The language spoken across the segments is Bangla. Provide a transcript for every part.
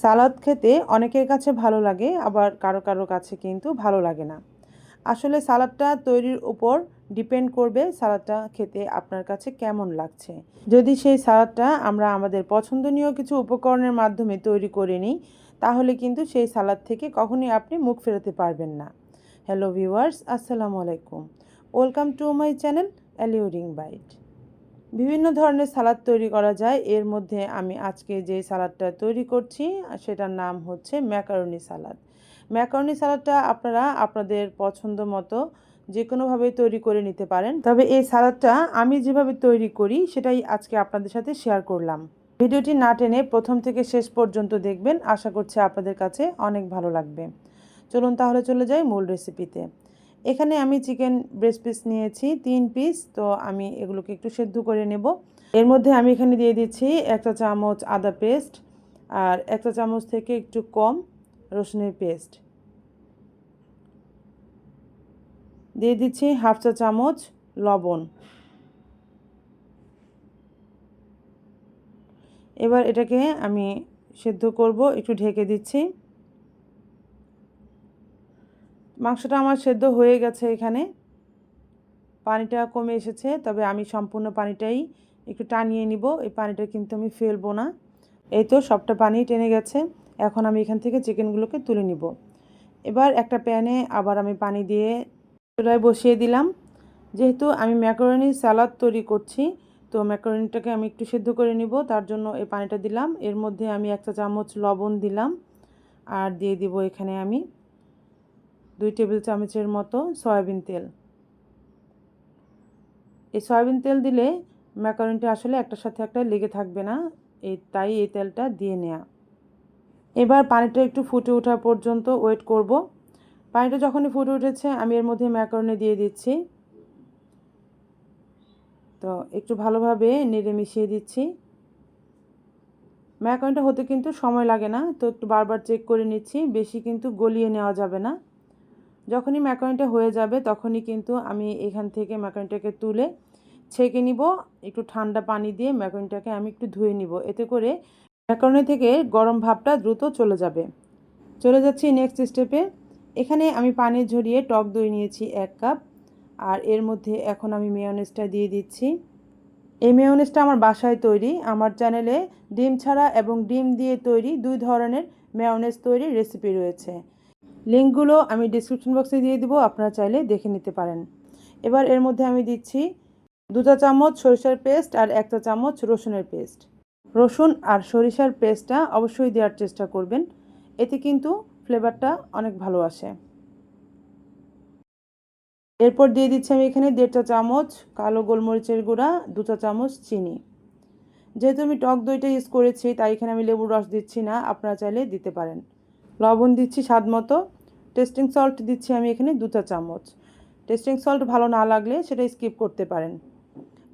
সালাদ খেতে অনেকের কাছে ভালো লাগে, আবার কারও কারও কাছে কিন্তু ভালো লাগে না। আসলে সালাদটা তৈরির উপর ডিপেন্ড করবে সালাদটা খেতে আপনার কাছে কেমন লাগছে। যদি সেই সালাদটা আমরা আমাদের পছন্দনীয় কিছু উপকরণের মাধ্যমে তৈরি করে নিই, তাহলে কিন্তু সেই সালাদ থেকে কখনই আপনি মুখ ফেরাতে পারবেন না। হ্যালো ভিউয়ার্স, আসসালামু আলাইকুম। Welcome to my channel alluring bite বিভিন্ন ধরনের সালাদ তৈরি করা যায়। এর মধ্যে আমি আজকে যে সালাদটা তৈরি করছি, সেটার নাম হচ্ছে ম্যাকারনি সালাদ। ম্যাকারনি সালাদটা আপনারা আপনাদের পছন্দ মতো যে কোনোভাবে তৈরি করে নিতে পারেন। তবে এই সালাদটা আমি যেভাবে তৈরি করি, সেটাই আজকে আপনাদের সাথে শেয়ার করলাম। ভিডিওটি না টেনে প্রথম থেকে শেষ পর্যন্ত দেখবেন। আশা করছি আপনাদের কাছে অনেক ভালো লাগবে। চলুন তাহলে চলে যাই মূল রেসিপিতে এখানে আমি চিকেন ব্রেস্ট পিস নিয়েছি, তিন পিস তো আমি এগুলোকে একটু সেদ্ধ করে নেব। এর মধ্যে আমি এখানে দিয়ে দিচ্ছি একটা চামচ আদা পেস্ট আর একটা চামচ থেকে একটু কম রসুনের পেস্ট দিয়ে দিচ্ছি হাফ চা চামচ লবণ। এবার এটাকে আমি সেদ্ধ করব, একটু ঢেকে দিচ্ছি। মাংসটা আমার সেদ্ধ হয়ে গেছে এখানে। পানিটা কমে এসেছে, তবে আমি সম্পূর্ণ পানিটাই একটু টানিয়ে নিব। এই পানিটা কিন্তু আমি ফেলব না। এই তো সবটা পানি টেনে গেছে। এখন আমি এখান থেকে চিকেনগুলোকে তুলে নিব। এবার একটা প্যানে আবার আমি পানি দিয়ে চুলায় বসিয়ে দিলাম। যেহেতু আমি ম্যাকারনি সালাদ তৈরি করছি, তো ম্যাকারনিটাকে আমি একটু সেদ্ধ করে নিব। তার জন্য এই পানিটা দিলাম। এর মধ্যে আমি একটা চামচ লবণ দিলাম। আর দিয়ে দিব এখানে আমি দুই টেবিল চামচের মতো সয়াবিন তেল। এই সয়াবিন তেল দিলে ম্যাকারনটা আসলে একটার সাথে একটা লেগে থাকবে না, এই তাই এই তেলটা দিয়ে নেয়া। এবার পানিটা একটু ফুটে ওঠা পর্যন্ত ওয়েট করব। পানিটা যখনই ফুটে উঠেছে, আমি এর মধ্যে ম্যাকারনে দিয়ে দিচ্ছি। তো একটু ভালোভাবে নেড়ে মিশিয়ে দিচ্ছি। ম্যাকারনটা হতে কিন্তু সময় লাগে না, তো একটু বারবার চেক করে নিচ্ছি, বেশি কিন্তু গলিয়ে নেওয়া যাবে না। যখনই ম্যাকারনিটা হয়ে যাবে, তখনই কিন্তু আমি এখান থেকে ম্যাকারনিটাকে তুলে ছেঁকে নিব। একটু ঠান্ডা পানি দিয়ে ম্যাকারনিটাকে আমি একটু ধুয়ে নিব। এতে করে ম্যাকারনি থেকে গরম ভাবটা দ্রুত চলে যাবে। চলে যাচ্ছি নেক্সট স্টেপে এখানে আমি পানি ঝরিয়ে টক দই নিয়েছি এক কাপ। আর এর মধ্যে এখন আমি মেয়নেজটা দিয়ে দিচ্ছি। এই মেয়নেজটা আমার বাসায় তৈরি। আমার চ্যানেলে ডিম ছাড়া এবং ডিম দিয়ে তৈরি দুই ধরনের মেয়নেজ তৈরির রেসিপি রয়েছে। লিঙ্কগুলো আমি ডিসক্রিপশন বক্সে দিয়ে দিব, আপনারা চাইলে দেখে নিতে পারেন। এবার এর মধ্যে আমি দিচ্ছি দুটা চামচ সরিষার পেস্ট আর একটা চামচ রসুনের পেস্ট রসুন আর সরিষার পেস্টটা অবশ্যই দেওয়ার চেষ্টা করবেন, এতে কিন্তু ফ্লেভারটা অনেক ভালো আসে। এরপর দিয়ে দিচ্ছি আমি এখানে দেড়টা চামচ কালো গোলমরিচের গুঁড়া, দুটা চামচ চিনি। যেহেতু আমি টক দইটা ইউজ করেছি, তাই এখানে আমি লেবুর রস দিচ্ছি না, আপনারা চাইলে দিতে পারেন। লবণ দিচ্ছি স্বাদ মতো। টেস্টিং সল্ট দিচ্ছি আমি এখানে দু চা চামচ। টেস্টিং সল্ট ভালো না লাগলে সেটা স্কিপ করতে পারেন।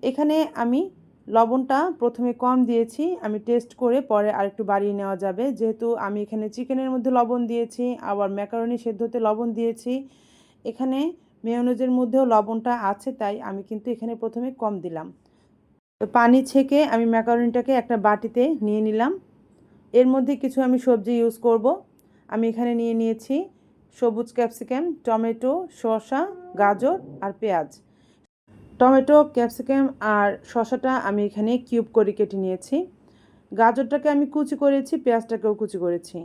এখানে আমি লবণটা প্রথমে কম দিয়েছি, আমি টেস্ট করে পরে আরেকটু বাড়িয়ে নেওয়া যাবে। যেহেতু আমি এখানে চিকেনের মধ্যে লবণ দিয়েছি, আবার ম্যাকারনি সেদ্ধতে লবণ দিয়েছি। এখানে মেয়নেজের মধ্যেও লবণটা আছে, তাই আমি কিন্তু এখানে প্রথমে কম দিলাম। পানি ছেঁকে আমি ম্যাকারনিটাকে একটা বাটিতে নিয়ে নিলাম। এর মধ্যে কিছু আমি সবজি ইউজ করব। আমি এখানে নিয়ে নিয়েছি সবুজ ক্যাপসিকাম, টমেটো, শসা, গাজর আর পেঁয়াজ। টমেটো, ক্যাপসিকাম আর শসাটা আমি এখানে কিউব করে কেটে নিয়েছি। গাজরটাকে আমি কুচি করেছি, পেঁয়াজটাকেও কুচি করেছি।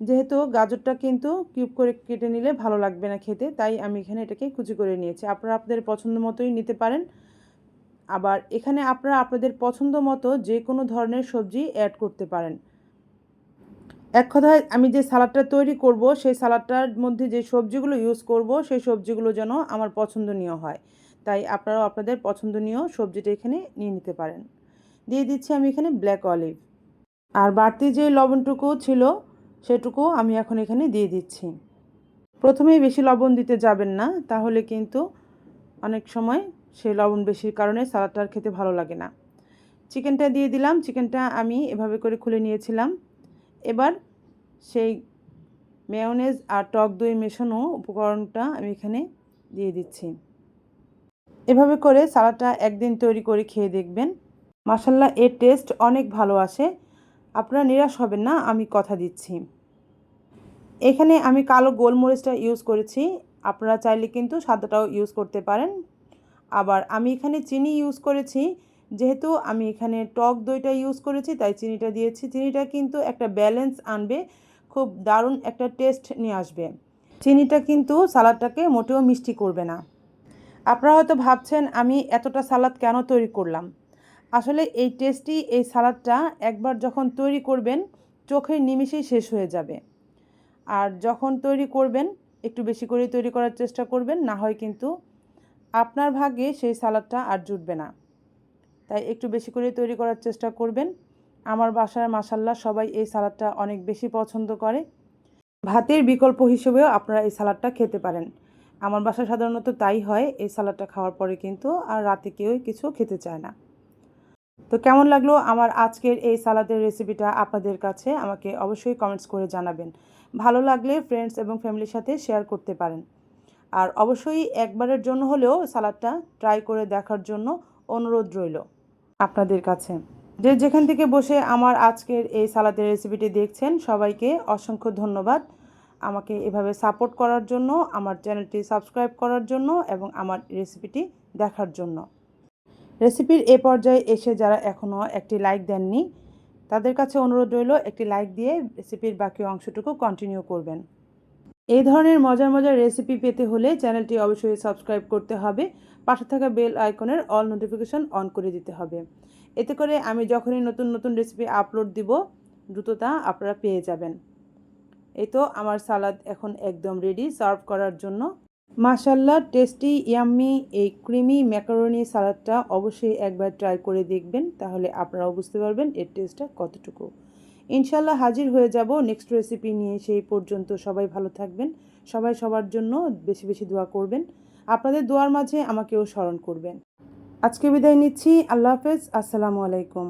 যেহেতু গাজরটা কিন্তু কিউব করে কেটে নিলে ভালো লাগবে না খেতে, তাই আমি এখানে এটাকে কুচি করে নিয়েছি। আপনারা আপনাদের পছন্দ মতোই নিতে পারেন। আবার এখানে আপনারা আপনাদের পছন্দ মতো যে কোনো ধরনের সবজি অ্যাড করতে পারেন। এক কথায় আমি যে সালাডটা তৈরি করব, সেই সালাডটার মধ্যে যে সবজিগুলো ইউজ করব, সেই সবজিগুলো যেন আমার পছন্দনীয় হয়। তাই আপনারাও আপনাদের পছন্দনীয় সবজিটা এখানে নিয়ে নিতে পারেন। দিয়ে দিচ্ছি আমি এখানে ব্ল্যাক অলিভ আর বাড়তি যে লবণটুকু ছিল, সেটুকু আমি এখন এখানে দিয়ে দিচ্ছি। প্রথমেই বেশি লবণ দিতে যাবেন না, তাহলে কিন্তু অনেক সময় সেই লবণ বেশির কারণে সালাডটা খেতে ভালো লাগে না। চিকেনটা দিয়ে দিলাম, চিকেনটা আমি এভাবে করে খুলে নিয়েছিলাম। এবার সেই মেয়নেজ আর টক দই মেশানো উপকরণটা আমি এখানে দিয়ে দিচ্ছি। এভাবে করে সালাডটা একদিন তৈরি করে খেয়ে দেখবেন। মাসাল্লাহ এর টেস্ট অনেক ভালো আসে। আপনারা নিরাশ হবেন না, আমি কথা দিচ্ছি। এখানে আমি কালো গোলমরিচটা ইউজ করেছি। আপনারা চাইলে কিন্তু সাদাটাও ইউজ করতে পারেন। আবার আমি এখানে চিনি ইউজ করেছি। যেহেতু আমি এখানে টক দইটা ইউজ করেছি, তাই চিনিটা দিয়েছি। চিনিটা কিন্তু একটা ব্যালেন্স আনবে, খুব দারুণ একটা টেস্ট নিয়ে আসবে। চিনিটা কিন্তু সালাদটাকে মোটেও মিষ্টি করবে না। আপনারা হয়তো ভাবছেন, আমি এতটা সালাদ কেন তৈরি করলাম? আসলে এই টেস্টি এই সালাদটা একবার যখন তৈরি করবেন, চোখের নিমিষেই শেষ হয়ে যাবে। আর যখন তৈরি করবেন, একটু বেশি করে তৈরি করার চেষ্টা করবেন, না হয় কিন্তু আপনার ভাগে সেই সালাদটা আর জুটবে না। তাই একটু বেশি করে তৈরি করার চেষ্টা করবেন। আমার বাসার মাসাল্লাহ সবাই এই সালাদটা অনেক বেশি পছন্দ করে। ভাতের বিকল্প হিসেবেও আপনারা এই সালাদটা খেতে পারেন। আমার বাসায় সাধারণত তাই হয়, এই সালাদটা খাওয়ার পরে কিন্তু আর রাতে কেউই কিছু খেতে চায় না। তো কেমন লাগল আমার আজকের এই সালাদের রেসিপিটা আপনাদের কাছে? আমাকে অবশ্যই কমেন্টস করে জানাবেন। ভালো লাগলে ফ্রেন্ডস এবং ফ্যামিলির সাথে শেয়ার করতে পারেন। আর অবশ্যই একবারের জন্য হলেও সালাদটা ট্রাই করে দেখার জন্য অনুরোধ রইল। আপনাদের কাছে। যে যেখান থেকে বসে আমার আজকের এই সালাদের রেসিপিটি দেখছেন, সবাইকে অসংখ্য ধন্যবাদ। আমাকে এভাবে সাপোর্ট করার জন্য, আমার চ্যানেলটি সাবস্ক্রাইব করার জন্য এবং আমার রেসিপিটি দেখার জন্য। রেসিপির এ পর্যায়ে এসে যারা এখনও একটি লাইক দেননি, তাদের কাছে অনুরোধ রইল একটি লাইক দিয়ে রেসিপির বাকি অংশটুকু কন্টিনিউ করবেন। এই ধরনের মজার মজার রেসিপি পেতে হলে চ্যানেলটি অবশ্যই সাবস্ক্রাইব করতে হবে। পাশে থাকা বেল আইকনের অল নোটিফিকেশন অন করে দিতে হবে। এতে করে আমি যখনই নতুন নতুন রেসিপি আপলোড দিব দ্রুত তা আপনারা পেয়ে যাবেন। এই তো আমার সালাদ এখন একদম রেডি সার্ভ করার জন্য। মাশাল্লাহ টেস্টি ইয়াম্মি এই ক্রিমি ম্যাকারনি সালাদটা অবশ্যই একবার ট্রাই করে দেখবেন, তাহলে আপনারাও বুঝতে পারবেন এর টেস্টটা কতটুকু। ইনশাল্লাহ হাজির হয়ে যাব। নেক্সট রেসিপি নিয়ে সেই পর্যন্ত সবাই ভালো থাকবেন। সবাই সবার জন্য বেশি বেশি দোয়া করবেন। আপনাদের দোয়ার মাঝে আমাকেও স্মরণ করবেন। আজকে বিদায় নিচ্ছি। আল্লাহ হাফেজ। আসসালামু আলাইকুম।